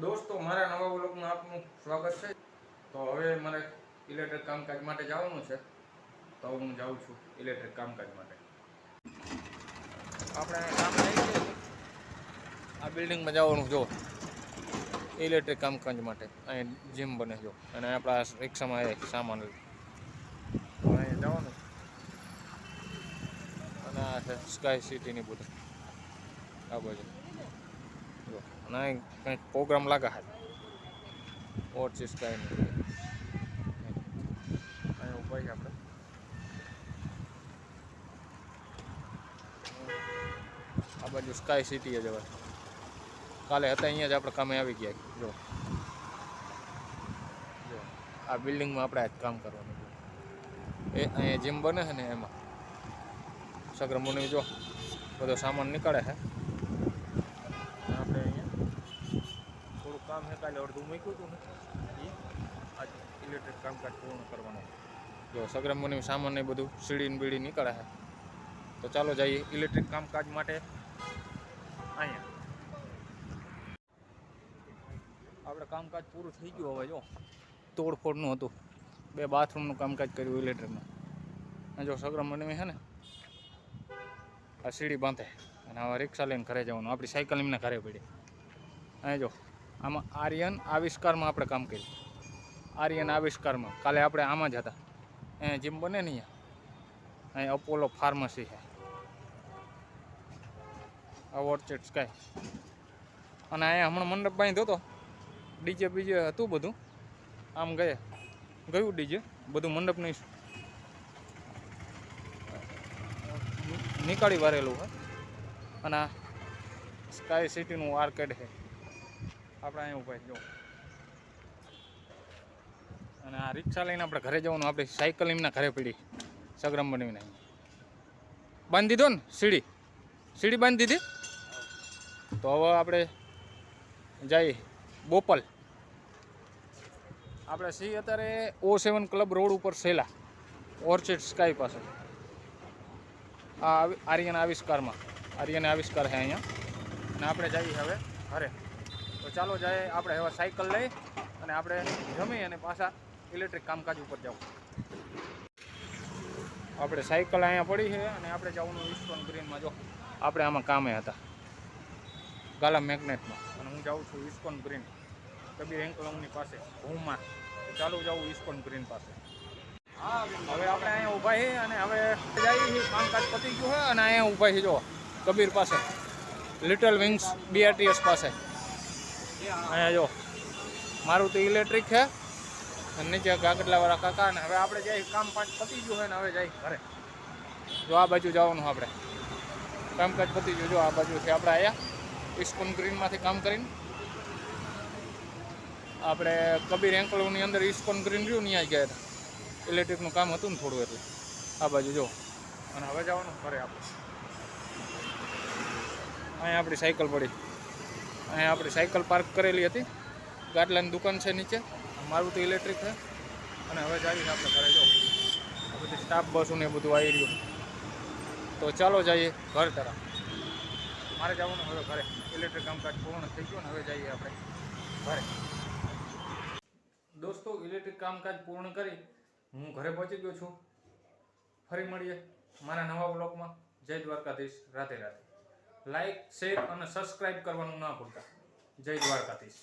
દોસ્તો, મારા નવા બ્લોગમાં આપનું સ્વાગત છે. તો હવે મારે ઇલેક્ટ્રિક કામકાજ માટે જવાનું છે. તો હું જાઉં છું ઇલેક્ટ્રિક કામકાજ માટે. આપણે કામ આ બિલ્ડિંગમાં જવાનું, જો. ઇલેક્ટ્રિક કામકાજ માટે. અહીં જીમ બને, જો. અને આપણા રિક્ષામાં સામાન લઈ અહીં જવાનું. અને આ છે સ્કાય સિટીની બધું. આ બાજુ. અને કંઈક પ્રોગ્રામ લાગે છે. ઓર છે સ્કાયની અહીં ઊભા છીએ આપણે. આ બાજુ સ્કાય સિટી જ હવે કાલે હતા અહીંયા જ આપણે કામે આવી ગયા. જો. જો. આ બિલ્ડિંગમાં આપણે આજ કામ કરવાનું છે. એ અહીંયા જીમ બને છે ને એમાં. સગ્રમુની જો બધો સામાન નીકળે છે આપણે અહીંયા થોડું કામ છે કાલે અડધું મૂક્યું હતું ને? એ આજ ઇલેક્ટ્રિક કામકાજ પૂર્ણ કરવાનું. જો સગ્રમુની સામાન ને બધું સીડી ને બીડી નીકળે છે. તો ચાલો જઈએ ઇલેક્ટ્રિક કામકાજ માટે. અહીંયા. આપણે કામકાજ પૂરું થઈ ગયું હવે, જો. તોડફોડનું હતું. બે બાથરૂમનું કામકાજ કર્યું ઇલેક્ટ્રિકનું અને જો સગ્રમ મને છે ને, આ સીડી બાંધે. અને હવે રિક્ષા લઈને ઘરે જવાનું. આપણી સાયકલ એમને ઘરે પડી. અહીં જો. આમાં આર્યન આવિષ્કારમાં આપણે કામ કર્યું. આર્યન આવિષ્કારમાં. કાલે આપણે આમાં જ હતા. અહીંયા જીમ બને ને અહીંયા. અહીં અપોલો ફાર્મસી છે. આ ઓર્ચિડ સ્કાય અને અહીંયા હમણાં મંડપ બાંધ્યો હતો. ડીજે બીજે હતું બધું. આમ ગયા. ગયું ડીજે. બધું મંડપની નીકાળી વારેલું હોય. અને સ્કાય સિટીનું આર્કેડ છે. આપણે અહીંયા ઊભા જો. અને આ રિક્ષા લઈને આપણે ઘરે જવાનું, આપણી સાયકલ એમના ઘરે પડી. સગ્રામ બનાવીને બાંધી દીધો ને સીડી? સીડી બાંધી દીધી? તો હવે આપણે જઈએ. બોપલ. આપણે સી અત્યારે ઓ સેવન ક્લબ રોડ ઉપર સેલા. ઓર્ચિડ સ્કાય પાસે. આ આર્યના આવિષ્કારમાં. આર્યન આવિષ્કાર છે અહીંયા. અને આપણે જઈએ હવે તો ચાલો જાય આપણે હવે સાયકલ લઈ અને આપણે જમી અને પાછા ઇલેક્ટ્રિક કામકાજ ઉપર જવું આપણે સાયકલ અહીંયા પડી છે અને આપણે જવાનું ઇસ્કોન ગ્રીનમાં. જો, આપણે આમાં કામે હતા. ગાલા મેગ્નેટમાં. અને હું જાઉં છું ઇસ્કોન ગ્રીન. કબીર એન્કલમની પાસે ભૂમાં ચાલુ જાઉં ઇસ્કોન ગ્રીન પાસે. હવે આપણે અહીંયા ઊભા છીએ અને હવે જઈએ છીએ કામકાજ પતી ગયું છે અને અહીંયા ઊભા છીએ જો, કબીર પાસે. લિટલ વિંગ્સ બીઆરટીએસ પાસે. અહીંયા જો, મારું તો ઇલેક્ટ્રિક છે. અને નીચે ગાગડલાવાળા કાકા ને હવે આપણે જઈ કામ પાંચ પતી ગયું હોય ને હવે જઈ ઘરે. જો આ બાજુ જવાનું આપણે. કામકાજ પતી ગયું, જો આ બાજુથી આપણે આવ્યા ઇસ્કોન ગ્રીનમાંથી કામ કરીને. આપણે કબીર એન્કલોની અંદર ઇસ્કોન ગ્રીન રહ્યું ત્યાં ગયા હતા ઇલેક્ટ્રિકનું કામ હતું ને થોડું એટલે. આ બાજુ જો. અને હવે જવાનું ઘરે આપણે. અહીંયા આપણી સાયકલ પડી. અહીંયા આપણી સાયકલ પાર્ક કરેલી હતી. ગાડલાની દુકાન છે નીચે. મારું તો ઇલેક્ટ્રિક છે. અને હવે જઈને આપણે ઘરે જો આ બધી સ્ટાફ બસો ને એ બધું આવી રહ્યું તો ચાલો જઈએ ઘર તરફ. મારે જવાનું હવે ઘરે. ઇલેક્ટ્રિક કામકાજ પૂર્ણ થઈ ગયું ને હવે જઈએ આપણે ઘરે. દોસ્તો, ઇલેક્ટ્રિક કામકાજ પૂર્ણ કરી હું ઘરે પહોંચી ગયો છું. ફરી મળીએ મારા નવા બ્લોગમાં જય દ્વારકાધીશ. રાધે રાધે. લાઈક શેર અને સબસ્ક્રાઈબ કરવાનું ન ભૂલતા. જય દ્વારકાધીશ.